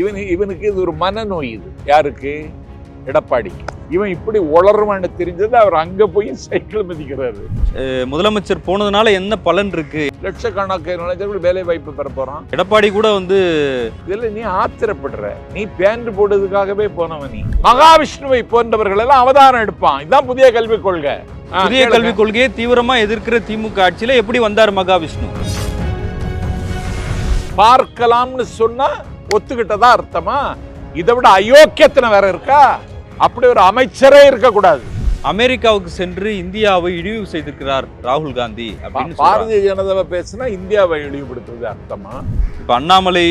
இவனு இவனுக்கு இது ஒரு மனநோய் இது. யாருக்கு? எடப்பாடிக்கு இவன் இப்படி உளருவான்னு தெரிஞ்சது அவர் அங்க போய் சைக்கிள் மிதிக்கிறாரு. முதலமைச்சர் போனதுனால என்ன பலன் இருக்கு? லட்சக்கணக்கான வேலை வாய்ப்பு பெற போறான். எடப்பாடி கூட வந்து இதுல நீ ஆத்திரப்படுற. நீ பேண்ட் போடுறதுக்காகவே போனவன் நீ. மகாவிஷ்ணுவை போன்றவர்கள் எல்லாம் அவதாரம் எடுப்பான். இதுதான் புதிய கல்விக் கொள்கை. புதிய. கல்விக் கொள்கையை தீவிரமா எதிர்க்கிற திமுக ஆட்சியில எப்படி வந்தார் மகாவிஷ்ணு? பார்க்கலாம்னு சொன்னா ஒத்துக்கிட்டதா அர்த்தமா? இதை விட அயோக்கியத்தனை வேற இருக்கா? அப்படி ஒரு அமைச்சரே இருக்கக்கூடாது. அமெரிக்காவுக்கு சென்று இந்தியாவை இழிவு செய்திருக்கிறார் ராகுல் காந்தி. பாரதிய ஜனதாவை பேசினா இந்தியாவை இழிவுபடுத்துறது அர்த்தமா? இப்ப அண்ணாமலை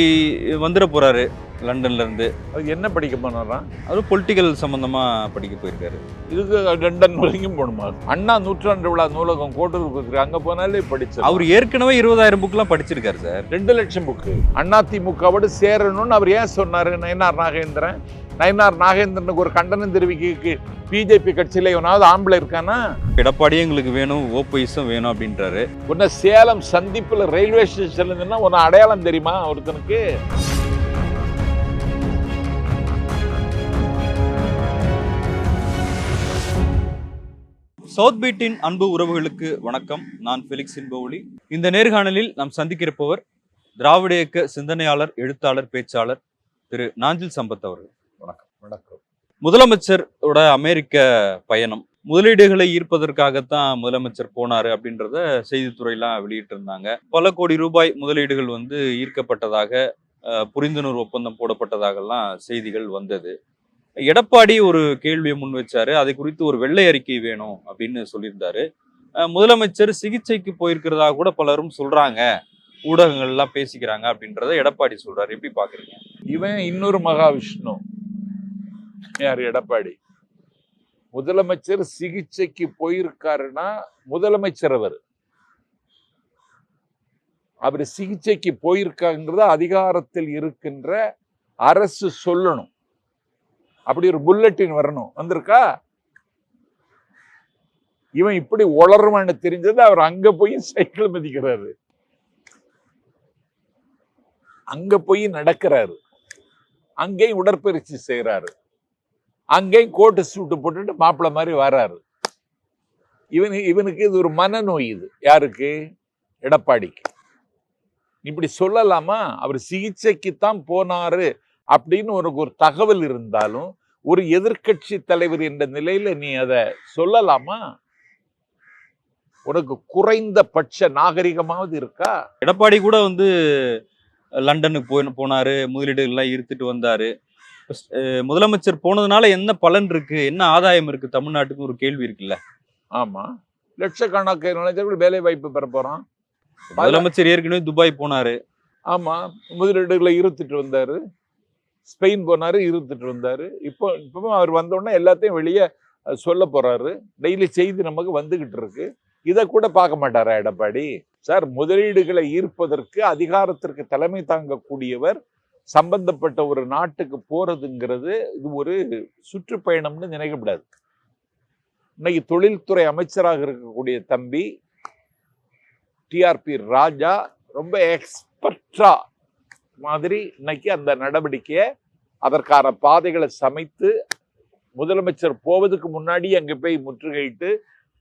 வந்துட போறாரு லண்டன்ல இருந்து. அது என்ன படிக்க போனாராம் அவர் பொலிட்டிக்கல் சம்பந்தமா படிக்க போயிருக்காரு. இதுக்கு லண்டன் வரைக்கும் போகணுமா? அண்ணா நூற்றாண்டு விழா நூலகம் கோட்டூர் அங்க போனாலே படிச்சு அவர் ஏற்கனவே இருபதாயிரம் புக்லாம் படிச்சிருக்காரு சார். ரெண்டு லட்சம் புக்கு அண்ணா திமுகவோடு சேரணும்னு அவர் ஏன் சொன்னாரு? நயனார் நாகேந்திரன்? நயனார் நாகேந்திரனுக்கு ஒரு கண்டனம் தெரிவிக்க பிஜேபி கட்சியில இவனாவது ஆம்பளை இருக்கானா? எடப்பாடியும் எங்களுக்கு வேணும் ஓபிஎஸும் வேணும் அப்படின்றாரு. உன்னை சேலம் சந்திப்புல ரயில்வே ஸ்டேஷன்ல இருந்துன்னா உன்னை அடையாளம் தெரியுமா ஒருத்தனுக்கு? சவுத் பீட்டின் அன்பு உறவுகளுக்கு வணக்கம். நான் ஃபெலிக்ஸ் இன்பவுலி இந்த நேர்காணலில் நாம் சந்திக்கிறப்பவர் திராவிட இயக்க சிந்தனையாளர் எழுத்தாளர் பேச்சாளர் திரு நாஞ்சில் சம்பத் அவர்கள். வணக்கம். முதலமைச்சரோட அமெரிக்க பயணம். முதலீடுகளை ஈர்ப்பதற்காகத்தான் முதலமைச்சர் போனாரு அப்படின்றத செய்தித்துறையெல்லாம் வெளியிட்டு இருந்தாங்க பல கோடி ரூபாய் முதலீடுகள் வந்து ஈர்க்கப்பட்டதாக புரிந்துணர்வு ஒப்பந்தம் போடப்பட்டதாகலாம் செய்திகள் வந்தது. எடப்பாடி ஒரு கேள்வியை முன் வச்சாரு. அதை குறித்து ஒரு வெள்ளை அறிக்கை வேணும் அப்படின்னு சொல்லியிருந்தாரு. முதலமைச்சர் சிகிச்சைக்கு போயிருக்கிறதா கூட பலரும் சொல்றாங்க. ஊடகங்கள் எல்லாம் பேசிக்கிறாங்க அப்படின்றத எடப்பாடி சொல்றாரு. எப்படி பாக்குறீங்க? இவன் இன்னொரு மகாவிஷ்ணு. யார் எடப்பாடி? முதலமைச்சர் சிகிச்சைக்கு போயிருக்காருன்னா முதலமைச்சர் அவர். அவர் சிகிச்சைக்கு போயிருக்காங்கிறத அதிகாரத்தில் இருக்கின்ற அரசு சொல்லணும். அப்படி ஒரு புல்லட்டின் வரணும். வந்திருக்கா? இவன் இப்படி உளருவான்னு தெரிஞ்சது அவர் அங்க போய் சைக்கிள் மிதிக்கிறாரு. அங்க போய் நடக்கிறாரு. அங்கேயும் உடற்பயிற்சி செய்கிறாரு அங்கேயும் கோட்டு சூட்டு போட்டுட்டு மாப்பிள்ளை மாதிரி வராரு இவனு இவனுக்கு இது ஒரு மனநோய் இது. யாருக்கு? எடப்பாடிக்கு. இப்படி சொல்லலாமா? அவர் சிகிச்சைக்குத்தான் போனாரு அப்படின்னு உனக்கு ஒரு தகவல் இருந்தாலும் ஒரு எதிர்க்கட்சி தலைவர் என்ற நிலையில நீ அதை சொல்லலாமா? உனக்கு குறைந்தபட்ச நாகரிகமாவது இருக்கா? எடப்பாடி கூட வந்து லண்டனுக்கு போய் போனாரு முதலீடுகள்லாம் இருத்துட்டு வந்தாரு. முதலமைச்சர் போனதுனால என்ன பலன் இருக்கு? என்ன ஆதாயம் இருக்கு? தமிழ்நாட்டுக்கு ஒரு கேள்வி இருக்குல்ல. ஆமா. லட்சக்கணக்கான இளைஞர்கள் வேலை வாய்ப்பு பெற போறான். முதலமைச்சர் ஏற்கனவே துபாய் போனாரு. ஆமா. முதலீடுகளை இருத்துட்டு வந்தாரு. ஸ்பெயின் போனாரு இருத்துட்டு வந்தாரு. இப்போ இப்பவும் அவர் வந்த உடனே எல்லாத்தையும் வெளியே சொல்ல போறாரு. டெய்லி செய்தி நமக்கு வந்துகிட்டு இருக்கு. இதை கூட பார்க்க மாட்டாரா எடப்பாடி? சார் முதலீடுகளை ஈர்ப்பதற்கு அதிகாரத்திற்கு தலைமை தாங்கக்கூடியவர் சம்பந்தப்பட்ட ஒரு நாட்டுக்கு போறதுங்கிறது இது ஒரு சுற்றுப்பயணம்னு நினைக்கக்கூடாது இன்னைக்கு தொழில்துறை அமைச்சராக இருக்கக்கூடிய தம்பி டிஆர்பி ராஜா ரொம்ப எக்ஸ்பர்டா மாதிரி இன்னைக்கு அந்த நடவடிக்கையை அதற்கான பாதைகளை சமைத்து முதலமைச்சர் போவதுக்கு முன்னாடி அங்கே போய் முற்றுகையிட்டு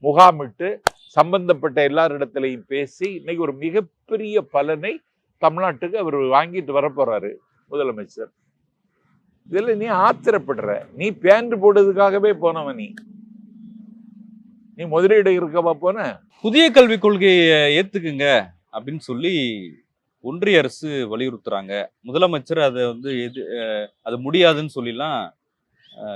முகாமிட்டு சம்பந்தப்பட்ட எல்லாரிடத்திலையும் பேசி இன்னைக்கு ஒரு மிகப்பெரிய பலனை தமிழ்நாட்டுக்கு அவர் வாங்கிட்டு வரப்போகிறாரு முதலமைச்சர். இதுல நீ ஆத்திரப்படுற. நீ பேண்ட் போடுறதுக்காகவே போனவன் நீ. நீ முதலீடு இருக்கவா போன? புதிய கல்விக் கொள்கையை ஏத்துக்குங்க அப்படின்னு சொல்லி ஒன்றிய அரசு வலியுறுத்துறாங்க. முதலமைச்சர் அதை வந்து எது அது முடியாதுன்னு சொல்லிலாம்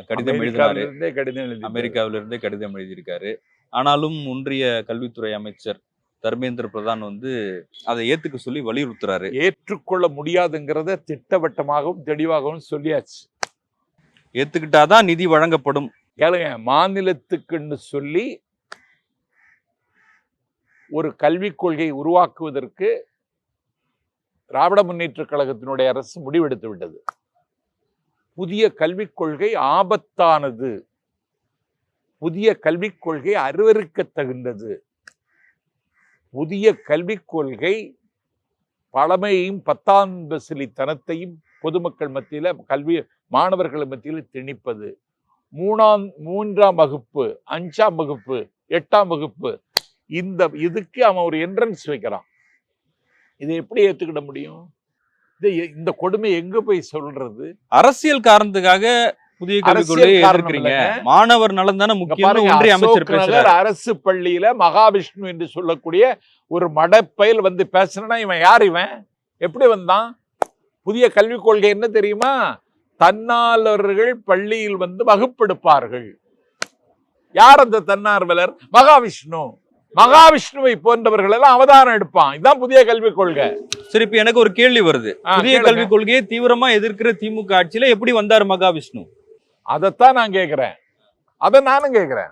கடிதம் எழுதினாரு. இருந்தே கடிதம் எழுதி அமெரிக்காவில இருந்தே கடிதம் எழுதியிருக்காரு. ஆனாலும் ஒன்றிய கல்வித்துறை அமைச்சர் தர்மேந்திர பிரதான் வந்து அதை ஏத்துக்க சொல்லி வலியுறுத்துறாரு. ஏற்றுக்கொள்ள முடியாதுங்கிறத திட்டவட்டமாகவும் தெளிவாகவும் சொல்லியாச்சு. ஏத்துக்கிட்டாதான் நிதி வழங்கப்படும். கேளுங்க மாநிலத்துக்குன்னு சொல்லி ஒரு கல்விக் கொள்கை உருவாக்குவதற்கு திராவிட முன்னேற்ற கழகத்தினுடைய அரசு முடிவெடுத்து விட்டது. புதிய கல்விக் கொள்கை ஆபத்தானது. புதிய கல்விக் கொள்கை அருவருக்கத் தகுந்தது புதிய கல்விக் கொள்கை பழமையையும் பத்தாம் பசிலித்தனத்தையும் பொதுமக்கள் மத்தியில் கல்வி மாணவர்கள் மத்தியில் திணிப்பது. மூணாம் மூன்றாம் வகுப்பு அஞ்சாம் வகுப்பு எட்டாம் வகுப்பு இந்த இதுக்கு அவன் ஒரு என்ட்ரன்ஸ் வைக்கிறான். இதை எப்படி ஏற்றுக்கிட முடியும்? இது எ- இந்த கொடுமை எங்க போய் சொல்றது? அரசியல் காரணத்துக்காக புதிய கல்விக் கொள்கையை அரசியல் காரணம் எதிர்க்கிறீங்க. மாணவர் நலன் தானே முக்கியம் ஒன்றிய அமைச்சர் பேசுறாரு அரசு பள்ளியில மகாவிஷ்ணு என்று சொல்லக்கூடிய ஒரு மடப்பயல் வந்து பேசுனா இவன் யார் இவன்? எப்படி வந்தான்? புதிய கல்விக் கொள்கை என்ன தெரியுமா? தன்னார்வலர்கள் பள்ளியில் வந்து வகுப்பெடுப்பார்கள். யார் அந்த தன்னார்வலர்? மகாவிஷ்ணு. மகாவிஷ்ணுவை போன்றவர்கள் எல்லாம் அவதாரம் எடுப்பான். இதுதான் புதிய கல்விக் கொள்கை. சரி இப்ப எனக்கு ஒரு கேள்வி வருது. புதிய. கல்விக் கொள்கையை தீவிரமா எதிர்க்கிற திமுக ஆட்சியில எப்படி வந்தாரு மகாவிஷ்ணு? அதைத்தான் நான் கேட்கிறேன் அதை நானும் கேட்கிறேன்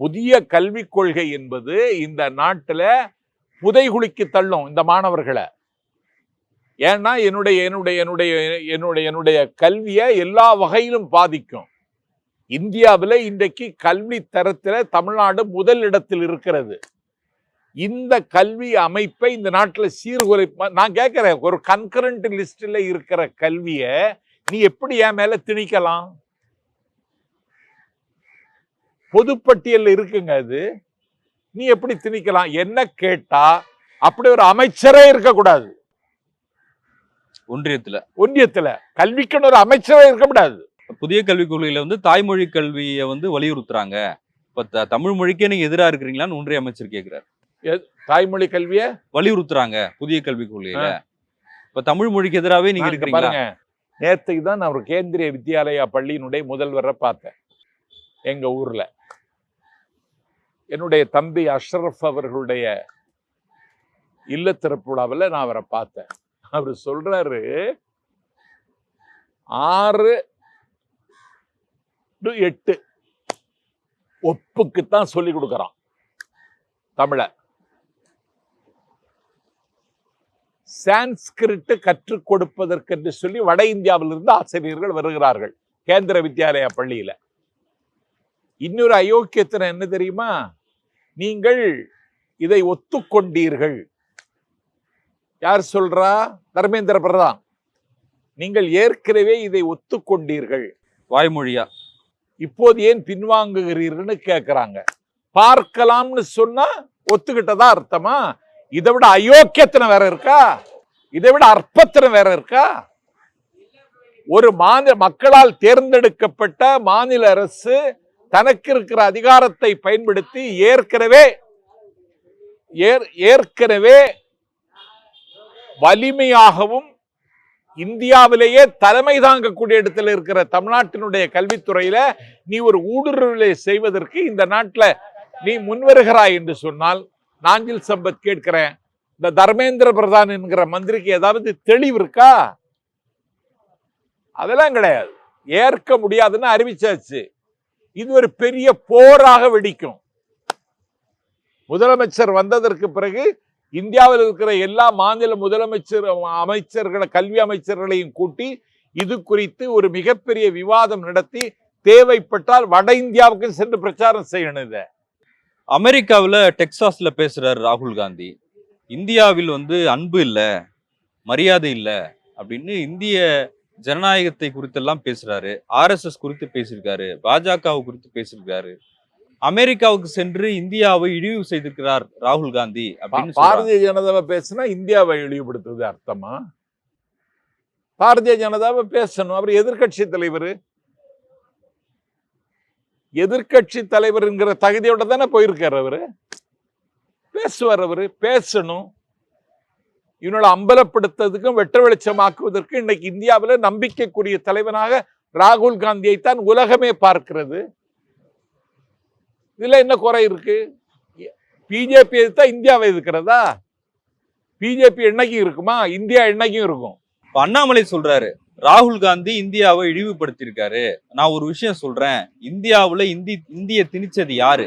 புதிய கல்விக் கொள்கை என்பது இந்த நாட்டில் புதைகுலிக்கு தள்ளும் இந்த மாணவர்களை. ஏன்னா என்னுடைய என்னுடைய என்னுடைய என்னுடைய என்னுடைய கல்வியை எல்லா வகையிலும் பாதிக்கும். இந்தியாவில் இன்றைக்கு கல்வி தரத்தில் தமிழ்நாடு முதல் இடத்தில் இருக்கிறது. இந்த கல்வி அமைப்பை இந்த நாட்டில் சீர்குலை நான் கேட்குறேன் ஒரு கன்கரண்ட் லிஸ்டில் இருக்கிற கல்வியை நீ எப்படி என் மேலே திணிக்கலாம்? பொதுப்பட்டியல்ல இருக்குங்க அது. நீ எப்படி திணிக்கலாம்? என்ன கேட்டா அப்படி ஒரு அமைச்சரே இருக்கக்கூடாது. ஒன்றியத்துல. ஒன்றியத்துல. கல்விக்குன்னு ஒரு அமைச்சரே இருக்கக்கூடாது. புதிய கல்விக் கொள்கையில வந்து தாய்மொழி கல்வியை வந்து வலியுறுத்துறாங்க. இப்ப தமிழ் மொழிக்கே நீங்க எதிரா இருக்கிறீங்களான்னு ஒன்றிய அமைச்சர் கேக்குறாரு. தாய்மொழி கல்வியை? வலியுறுத்துறாங்க புதிய கல்விக் கொள்கையில. இப்ப தமிழ் மொழிக்கு எதிராவே நீங்க பாருங்க. நேற்றுக்கு தான் நான் ஒரு கேந்திரிய வித்யாலயா பள்ளியினுடைய முதல்வரை பார்த்தேன். எங்க ஊர்ல. என்னுடைய தம்பி அஷ்ரஃப் அவர்களுடைய இல்ல விழாவில் நான் அவரை பார்த்தேன். அவர் சொல்றாரு ஆறு டு எட்டு ஒப்புக்குத்தான் சொல்லி கொடுக்குறான் தமிழை. சான்ஸ்கிரிட் கற்றுக் கொடுப்பதற்கென்று சொல்லி வட இந்தியாவிலிருந்து ஆசிரியர்கள் வருகிறார்கள் கேந்திர வித்யாலயா பள்ளியில. இன்னொரு அயோக்கியத்தனம் என்ன தெரியுமா? நீங்கள் இதை ஒத்துக்கொண்டீர்கள். யார் சொல்றா? தர்மேந்திர பிரதான். நீங்கள் ஏற்கனவே இதை ஒத்துக்கொண்டீர்கள். வாய்மொழியா? இப்போது ஏன் பின்வாங்குகிறீர்கள்னு கேட்கறாங்க பார்க்கலாம்னு சொன்னா ஒத்துக்கிட்டதா அர்த்தமா? இதை விட அயோக்கியத்தனம் வேற இருக்கா? இதை விட அற்பத்தனம் வேற இருக்கா? ஒரு மாநில மக்களால் தேர்ந்தெடுக்கப்பட்ட மாநில அரசு தனக்கு இருக்கிற அதிகாரத்தை பயன்படுத்தி ஏற்கனவே ஏற்கனவே வலிமையாகவும் இந்தியாவிலேயே தலைமை தாங்கக்கூடிய இடத்துல இருக்கிற தமிழ்நாட்டினுடைய கல்வித்துறையில நீ ஒரு ஊடுருவலை செய்வதற்கு இந்த நாட்டில் நீ முன்வருகிறாய் என்று சொன்னால் நாஞ்சில் சம்பத் கேட்கிறேன் இந்த தர்மேந்திர பிரதான் என்கிற மந்திரிக்கு ஏதாவது தெளிவு இருக்கா? அதெல்லாம் கிடையாது. ஏற்க முடியாதுன்னு அறிவிச்சாச்சு. இது ஒரு பெரிய போராக வெடிக்கும். முதலமைச்சர் வந்ததற்கு பிறகு இந்தியாவில் இருக்கிற எல்லா மாநில முதலமைச்சர் அமைச்சர்களை கல்வி அமைச்சர்களையும் கூட்டி இது குறித்து ஒரு மிகப்பெரிய விவாதம் நடத்தி தேவைப்பட்டால் வட இந்தியாவுக்கு சென்று பிரச்சாரம் செய்யணும் இதை. அமெரிக்காவுல பேசுகிறார் ராகுல் காந்தி. இந்தியாவில் வந்து அன்பு இல்லை மரியாதை இல்லை அப்படின்னு இந்திய ஜனநாயகத்தை குறித்தெல்லாம் பேசுறாரு. ஆர்எஸ்எஸ் குறித்து பேசியிருக்காரு. பாஜக குறித்து பேசியிருக்காரு. அமெரிக்காவுக்கு சென்று இந்தியாவை இழிவு செய்திருக்கிறார் ராகுல் காந்தி அப்படின்னு. பாரதிய ஜனதாவை பேசினா இந்தியாவை இழிவுபடுத்துவது அர்த்தமா? பாரதிய ஜனதாவை பேசணும். அவர் எதிர்க்கட்சி தலைவர். எதிர்க்கட்சி தலைவர்ங்கிற தகுதியோட தானே போயிருக்காரு அவரு. பேசுவார் அவரு. பேசணும். இவனோட அம்பலப்படுத்துறதுக்கும் வெட்ட வெளிச்சமாக்குவதற்கு இன்னைக்கு இந்தியாவில் நம்பிக்கைக்குரிய தலைவனாக ராகுல் காந்தியை தான் உலகமே பார்க்கிறது. இதில் என்ன குறை இருக்கு? பிஜேபி எதிர்த்தா இந்தியாவை எதிர்க்கிறதா? பிஜேபி என்னைக்கும் இருக்குமா? இந்தியா என்னைக்கும் இருக்கும்? அண்ணாமலை சொல்றாரு ராகுல் காந்தி இந்தியாவை இழிவுபடுத்தியிருக்காரு. நான் ஒரு விஷயம் சொல்றேன் இந்தியாவில் இந்தி இந்திய திணிச்சது யாரு?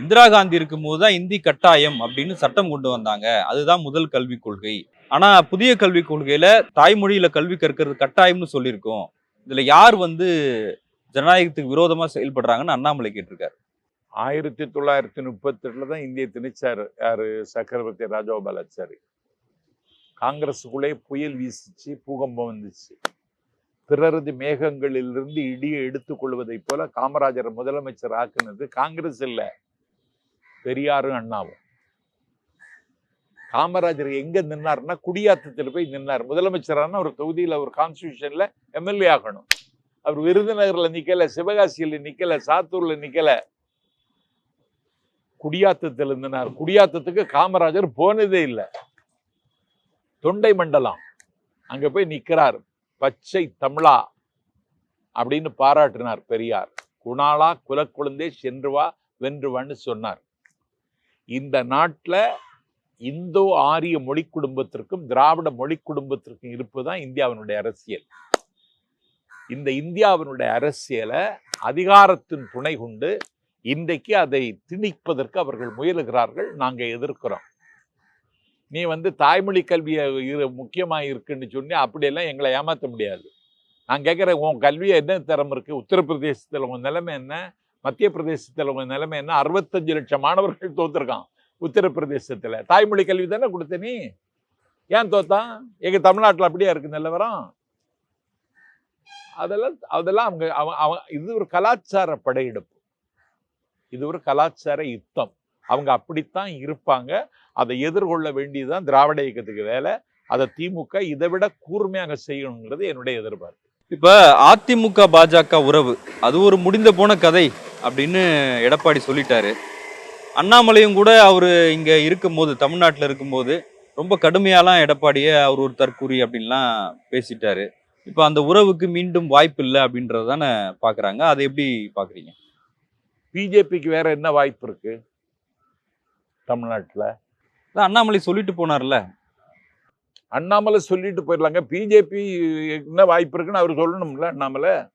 இந்திரா காந்தி இருக்கும்போது தான் இந்தி கட்டாயம் அப்படின்னு சட்டம் கொண்டு வந்தாங்க. அதுதான் முதல் கல்விக் கொள்கை. ஆனா புதிய கல்விக் கொள்கையில தாய்மொழியில கல்வி கற்கிறது கட்டாயம்னு சொல்லியிருக்கோம். இதுல யார் வந்து ஜனநாயகத்துக்கு விரோதமா செயல்படுறாங்கன்னு அண்ணாமலை கேட்டிருக்காரு. ஆயிரத்தி தொள்ளாயிரத்தி முப்பத்தி எட்டுல தான் இந்திய திணிச்சார். யாரு? சக்கரவர்த்தி ராஜகோபாலாச்சாரி காங்கிரஸுக்குள்ளே புயல் வீசிச்சு பூகம்பம் வந்துச்சு. பிறரது மேகங்களிலிருந்து இடியை எடுத்துக் கொள்வதைப் போல காமராஜரை முதலமைச்சர் ஆக்குனது காங்கிரஸ் இல்லை. பெரியாரும் அண்ணாவும். காமராஜர் எங்க நின்னார்னா குடியாத்தத்தில் போய் நின்னார். முதலமைச்சரான ஒரு தொகுதியில ஒரு கான்ஸ்டியூஷன்ல எம்எல்ஏ ஆகணும். அவர் விருதுநகர்ல நிக்கல சிவகாசியில நிக்கல சாத்தூர்ல நிக்கல. குடியாத்தத்தில் இருந்தனார் குடியாத்தத்துக்கு காமராஜர் போனதே இல்லை. தொண்டை மண்டலம். அங்க போய் நிற்கிறார் பச்சை தமிழா அப்படின்னு பாராட்டினார் பெரியார். குணாளா குலக்குழந்தே சென்று வா வென்று வான்னு சொன்னார். இந்த நாட்டில் இந்தோ ஆரிய மொழி குடும்பத்திற்கும் திராவிட மொழி குடும்பத்திற்கும் இருப்புதான் இந்தியாவினுடைய அரசியல். இந்த இந்தியாவினுடைய அரசியலை அதிகாரத்தின் துணை கொண்டு இன்றைக்கு அதை திணிப்பதற்கு அவர்கள் முயலுகிறார்கள் நாங்கள் எதிர்க்கிறோம். நீ வந்து தாய்மொழி கல்வியை இரு முக்கியமாக இருக்குன்னு சொன்னி அப்படியெல்லாம் எங்களை ஏமாற்ற முடியாது. நான் கேட்குறேன் உன் கல்வியை என்ன திறம இருக்குது உத்தரப்பிரதேசத்தில் உங்கள் நிலைமை என்ன? மத்திய பிரதேசத்தில் உங்கள் நிலைமை என்ன? அறுபத்தஞ்சு லட்சம் மாணவர்கள் தோத்துருக்கான் உத்தரப்பிரதேசத்தில் தாய்மொழி கல்வி தானே கொடுத்த நீ? ஏன் தோத்தான் எங்கள் தமிழ்நாட்டில் அப்படியே இருக்கு நிலவரம் அதெல்லாம் அதெல்லாம் அவங்க அவன் அவன் இது ஒரு கலாச்சார படையெடுப்பு. இது ஒரு கலாச்சார யுத்தம். அவங்க அப்படித்தான் இருப்பாங்க. அதை எதிர்கொள்ள வேண்டியதுதான் திராவிட இயக்கத்துக்கு வேலை. அதை திமுக இதை விட கூர்மையாக செய்யணுங்கிறது என்னுடைய எதிர்பார்ப்பு. இப்போ அதிமுக பாஜக உறவு. அது ஒரு முடிந்த போன கதை. அப்படின்னு எடப்பாடி சொல்லிட்டாரு. அண்ணாமலையும் கூட அவரு இங்க இருக்கும்போது தமிழ்நாட்டுல இருக்கும்போது ரொம்ப கடுமையாலாம் எடப்பாடியை அவர் ஒரு தற்கூரி அப்படின்லாம் பேசிட்டாரு. இப்ப அந்த உறவுக்கு மீண்டும் வாய்ப்பு இல்லை அப்படின்றத தானே பாக்குறாங்க. அதை எப்படி பாக்குறீங்க? பிஜேபிக்கு வேற என்ன வாய்ப்பு இருக்கு? தமிழ்நாட்டுல? அண்ணாமலை சொல்லிட்டு போனார்ல. அண்ணாமலை சொல்லிட்டு போயிடலாங்க. பிஜேபி என்ன வாய்ப்பு இருக்குன்னு அவர் சொல்லணும்ல அண்ணாமலை?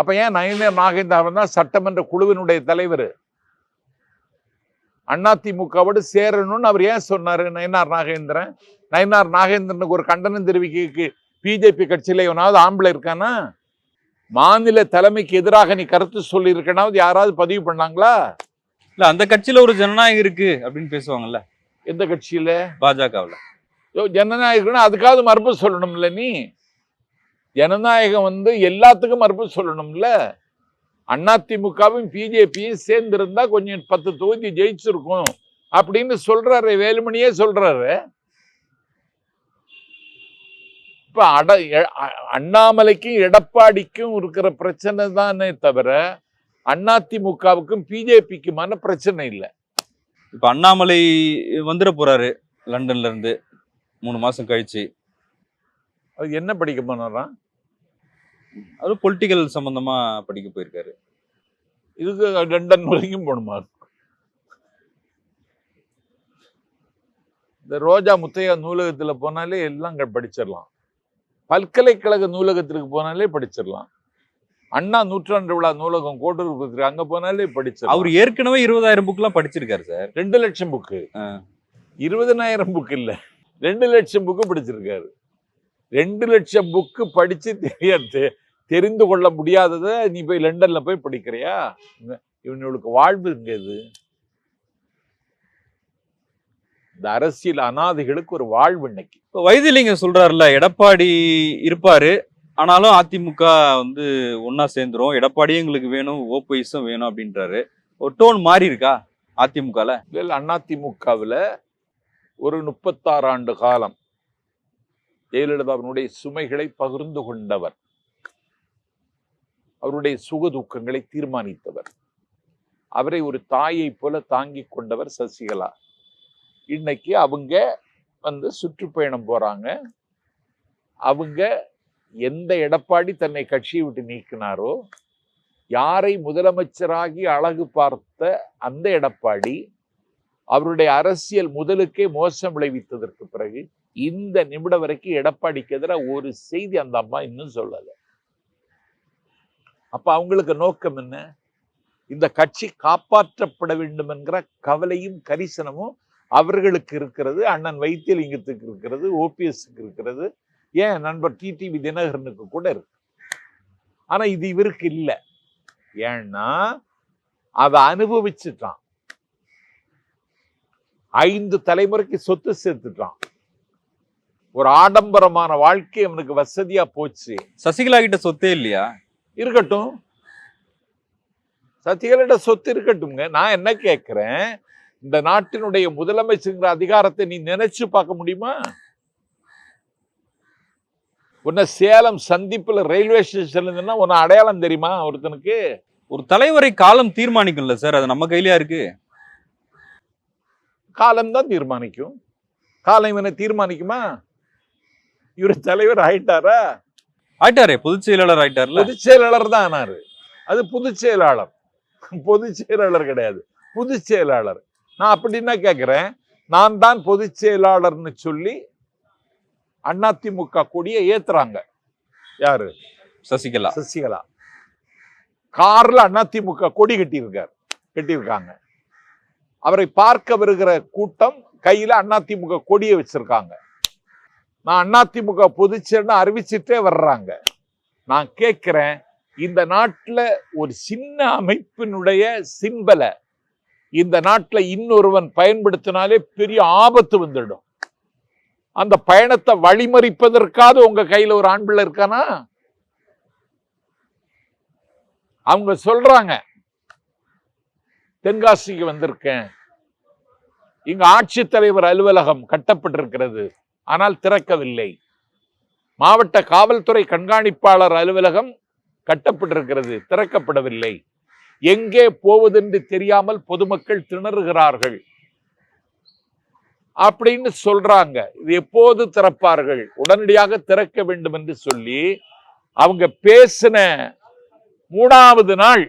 அப்ப ஏன் நயனர் நாகேந்திரன் தான் சட்டமன்ற குழுவினுடைய தலைவர்? அதிமுகவோடு சேரணும்னு அவர் ஏன் சொன்னாரு? நயனார் நாகேந்திரன். நயனார் நாகேந்திரனுக்கு ஒரு கண்டனம் தெரிவிக்க பிஜேபி கட்சியில எவனாவது ஆம்பளை இருக்கானா? மாநில தலைமைக்கு எதிராக நீ கருத்து சொல்லி இருக்கனாவது யாராவது பதிவு பண்ணாங்களா? இல்ல அந்த கட்சியில ஒரு ஜனநாயகம் இருக்கு அப்படின்னு பேசுவாங்கல்ல. எந்த கட்சியில? பாஜகவுல. ஜனநாயகம்னா அதுக்காவது மறுப்பு சொல்லணும்ல நீ? ஜனநாயகம் வந்து எல்லாத்துக்கும் மறுப்பு சொல்லணும்ல? அதிமுகவும் பிஜேபியும் சேர்ந்திருந்தா கொஞ்சம் பத்து தொகுதி ஜெயிச்சிருக்கும் அப்படின்னு சொல்றாரு வேலுமணியே சொல்றாரு. இப்ப அட எ- அண்ணாமலைக்கும் எடப்பாடிக்கும் இருக்கிற பிரச்சனை தானே தவிர அதிமுகவுக்கும் பிஜேபிக்குமான பிரச்சனை இல்லை. இப்ப அண்ணாமலை வந்துட போறாரு லண்டன்ல இருந்து. மூணு மாசம் கழிச்சு. அது என்ன படிக்க போனாராம் அவரு பொலிட்டிக்கல் சம்பந்தமா படிக்க போயிருக்காரு. இதுக்கு லண்டன் வரைக்கும் போகணுமா இந்த ரோஜா முத்தையா நூலகத்துல போனாலே எல்லாம் படிச்சிடலாம். பல்கலைக்கழக நூலகத்திற்கு போனாலே படிச்சிடலாம். அண்ணா நூற்றாண்டு விழா நூலகம் கோட்டூர் அங்க போனாலே படிச்சிடலாம். அவர் ஏற்கனவே இருபதாயிரம் புக்லாம் படிச்சிருக்காரு சார். ரெண்டு லட்சம் புக்கு. இருபதனாயிரம் புக் இல்ல. ரெண்டு லட்சம் புக்கு படிச்சிருக்காரு. ரெண்டு லட்சம் புக்கு படிச்சு தெரியாது தெரிந்து கொள்ள முடியாததை நீ போய் லண்டன்ல போய் படிக்கிறியா? இவ- இவனுக்கு வாழ்வு இங்க இது? இந்த அரசியல் அனாதைகளுக்கு ஒரு வாழ்வு இன்னைக்கு. இப்ப வைத்திலிங்கம் சொல்றாருல எடப்பாடி இருப்பாரு. ஆனாலும் அதிமுக வந்து ஒன்னா சேர்ந்துரும். எடப்பாடியும் எங்களுக்கு வேணும் ஓபிஎஸும் வேணும் அப்படின்றாரு. ஒரு டோன் மாறி இருக்கா அதிமுகல? இல்லை அதிமுகவில் ஒரு முப்பத்தாறு ஆண்டு காலம். ஜெயலலிதாவினுடைய சுமைகளை பகிர்ந்து கொண்டவர். அவருடைய சுக துக்கங்களை தீர்மானித்தவர். அவரை ஒரு தாயை போல தாங்கிக் கொண்டவர் சசிகலா. இன்னைக்கு அவங்க வந்து சுற்றுப்பயணம் போறாங்க. அவங்க எந்த எடப்பாடி தன்னை கட்சியை விட்டு நீக்கினாரோ யாரை முதலமைச்சராகி அழகு பார்த்த அந்த எடப்பாடி அவருடைய அரசியல் முதலுக்கே மோசம் விளைவித்ததற்கு பிறகு இந்த நிமிடம் வரைக்கும் எடப்பாடிக்கு எதிராக ஒரு செய்தி அந்த அம்மா இன்னும் சொல்லலை. அப்போ அவங்களுக்கு நோக்கம் என்ன? இந்த கட்சி காப்பாற்றப்பட வேண்டும் என்கிற கவலையும் கரிசனமும் அவர்களுக்கு இருக்கிறது. அண்ணன் வைத்தியலிங்கத்துக்கு இருக்கிறது ஓபிஎஸ்க்கு இருக்கிறது. ஏன்? நண்பர் டிடிவி தினகரனுக்கு கூட இருக்கு. ஆனா இது இவருக்கு இல்லை. ஏன்னா அதை அனுபவிச்சுட்டான். ஐந்து தலைமுறைக்கு சொத்து சேர்த்துட்டான். ஒரு ஆடம்பரமான வாழ்க்கை அவனுக்கு வசதியா போச்சு. சசிகலா கிட்ட சொத்தே இல்லையா? இருக்கட்டும். சசிகலாட்ட சொத்து இருக்கட்டும்ங்க. நான் என்ன கேட்கிறேன் இந்த நாட்டினுடைய முதலமைச்சருங்கிற அதிகாரத்தை நீ நினைச்சு பார்க்க முடியுமா? உன்னை சேலம் சந்திப்புல ரயில்வே ஸ்டேஷன்ல உன்னை அடையாளம் தெரியுமா ஒருத்தனுக்கு? ஒரு தலைவரை காலம் தீர்மானிக்கும்ல சார். அது நம்ம கையிலயா இருக்கு? காலம்தான் தீர்மானிக்கும். காலம் இவனை தீர்மானிக்குமா? இவர் தலைவர் ஆயிட்டாரா? ஆயிட்டாரே பொதுச் செயலாளர் ஆயிட்டார்ல? பொதுச் செயலாளர் தான் ஆனாரு. அது பொதுச் செயலாளர். பொதுச் செயலாளர் கிடையாது. பொதுச் செயலாளர். நான் அப்படின்னா கேட்கிறேன் நான் தான் பொதுச் செயலாளர்னு சொல்லி அதிமுக கொடியை ஏத்துறாங்க. யாரு? சசிகலா. சசிகலா. கார்ல அதிமுக கொடி கட்டியிருக்கார். கட்டியிருக்காங்க. அவரை பார்க்க வருகிற கூட்டம் கையில அதிமுக கொடியை வச்சிருக்காங்க. நான் அதிமுக பொதுச்சேர்னு அறிவிச்சிட்டே வர்றாங்க. நான் கேட்குறேன் இந்த நாட்டில் ஒரு சின்ன அமைப்பினுடைய சிம்பலை இந்த நாட்டில் இன்னொருவன் பயன்படுத்தினாலே பெரிய ஆபத்து வந்துடும். அந்த பயணத்தை வழிமறிப்பதற்காவது உங்க கையில் ஒரு ஆண் பிள்ளை இருக்கானா? அவங்க சொல்றாங்க தென்காசிக்கு வந்திருக்கேன். இங்க ஆட்சித்தலைவர் அலுவலகம் கட்டப்பட்டிருக்கிறது. ஆனால் திறக்கவில்லை. மாவட்ட காவல்துறை கண்காணிப்பாளர் அலுவலகம் கட்டப்பட்டிருக்கிறது திறக்கப்படவில்லை. எங்கே போவதென்று தெரியாமல் பொதுமக்கள் திணறுகிறார்கள். அப்படின்னு சொல்றாங்க. இது எப்போது திறப்பார்கள்? உடனடியாக திறக்க வேண்டும் என்று சொல்லி அவங்க பேசின மூணாவது நாள்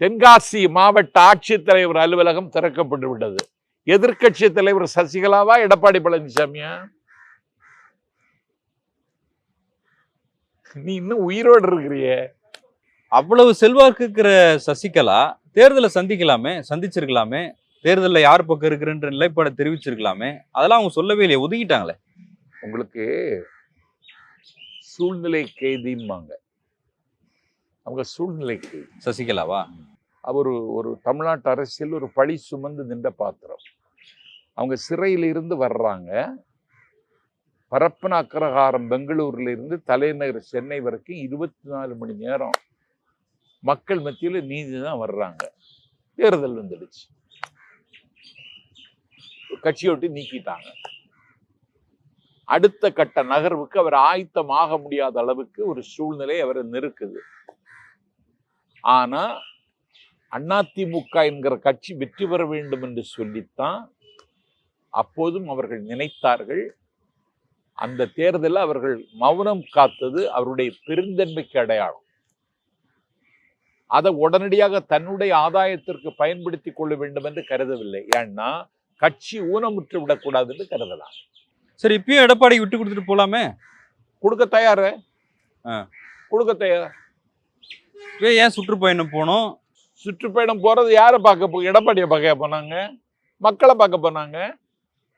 தென்காசி மாவட்ட ஆட்சித்தலைவர் அலுவலகம் திறக்கப்பட்டு விட்டது எதிர்க்கட்சி தலைவர் சசிகலாவா எடப்பாடி பழனிசாமியா? நீ இன்னும் உயிரோடு இருக்கிறியே. அவ்வளவு செல்வாக்கு இருக்கிற சசிகலா தேர்தலை சந்திக்கலாமே சந்திச்சிருக்கலாமே தேர்தல்ல யார் பக்கம் இருக்குன்ற நிலைப்பாடை தெரிவிச்சிருக்கலாமே அதெல்லாம் அவங்க சொல்லவே இல்லையே ஒதுக்கிட்டாங்களே. உங்களுக்கு சூழ்நிலை கைதிம்பாங்க. அவங்க சூழ்நிலை கைதி. சசிகலாவா? அவர் ஒரு தமிழ்நாட்டு அரசியல் ஒரு பழி சுமந்து நின்ற பாத்திரம். அவங்க சிறையிலிருந்து வர்றாங்க. பரப்பன அக்ரஹாரம் பெங்களூர்ல இருந்து தலைநகர் சென்னை வரைக்கும் இருபத்தி நாலு மணி நேரம் மக்கள் மத்தியில நீதி தான் வர்றாங்க. தேர்தல் வந்துடுச்சு. கட்சியை விட்டு நீக்கிட்டாங்க. அடுத்த கட்ட நகர்வுக்கு அவர் ஆயத்தமாக முடியாத அளவுக்கு ஒரு சூழ்நிலை அவரை நெருக்குது. ஆனா அதிமுக என்கிற கட்சி வெற்றி பெற வேண்டும் என்று சொல்லித்தான் அப்போதும் அவர்கள் நினைத்தார்கள். அந்த தேர்தலில் அவர்கள் மௌனம் காத்தது அவருடைய பெருந்தன்மைக்கு அடையாளம். அதை உடனடியாக தன்னுடைய ஆதாயத்திற்கு பயன்படுத்தி கொள்ள வேண்டும் என்று கருதவில்லை. ஏன்னா கட்சி ஊனமுற்று விடக்கூடாது என்று கருதலாம். சரி இப்பயும் எடப்பாடி விட்டு கொடுத்துட்டு போலாமே? கொடுக்க தயாரு. கொடுக்க தயார்? இப்ப ஏன் சுற்றுப்பயணம் போனோம்? சுற்றுப்பயணம் போறது யாரை பார்க்க போ எடப்பாடியை பார்க்க போனாங்க? மக்களை பார்க்க போனாங்க?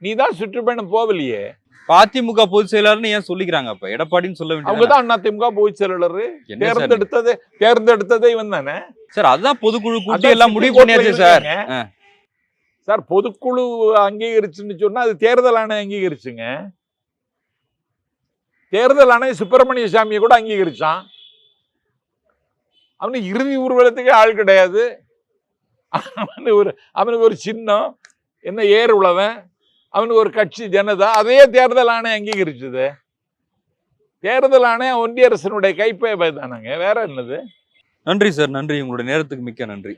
நீ தான் சுற்றுப்பயணம் போகலையே அதிமுக பொதுச் செயலாளர்னு ஏன் சொல்லிக்கிறாங்க அப்ப? எடப்பாடின்னு சொல்ல அவங்க வேண்டியது தான்? அதிமுக பொதுச் செயலாளர். தேர்ந்தெடுத்ததே தேர்ந்தெடுத்ததே இவன் தானே? சார் அதுதான் பொதுக்குழு கூட்டி எல்லாம் முடிவு பண்ணியாச்சு சார். சார் பொதுக்குழு அங்கீகரிச்சுன்னு சொன்னா அது தேர்தல் ஆணையம் அங்கீகரிச்சுங்க. தேர்தல் ஆணையம் சுப்பிரமணிய சாமியை கூட அங்கீகரிச்சான். அவனுக்கு இறுதி ஊர்வலத்துக்கே ஆள் கிடையாது. அவனு ஒரு அவனுக்கு ஒரு சின்னம். என்ன ஏர் உழவன். அவனுக்கு ஒரு கட்சி ஜனதா அதையே தேர்தல் ஆணையம் அங்கீகரிச்சது. தேர்தல் ஆணையம் ஒன்றிய அரசனுடைய கைப்பே தானங்க. வேற என்னது? நன்றி சார் நன்றி. உங்களுடைய நேரத்துக்கு மிக்க நன்றி.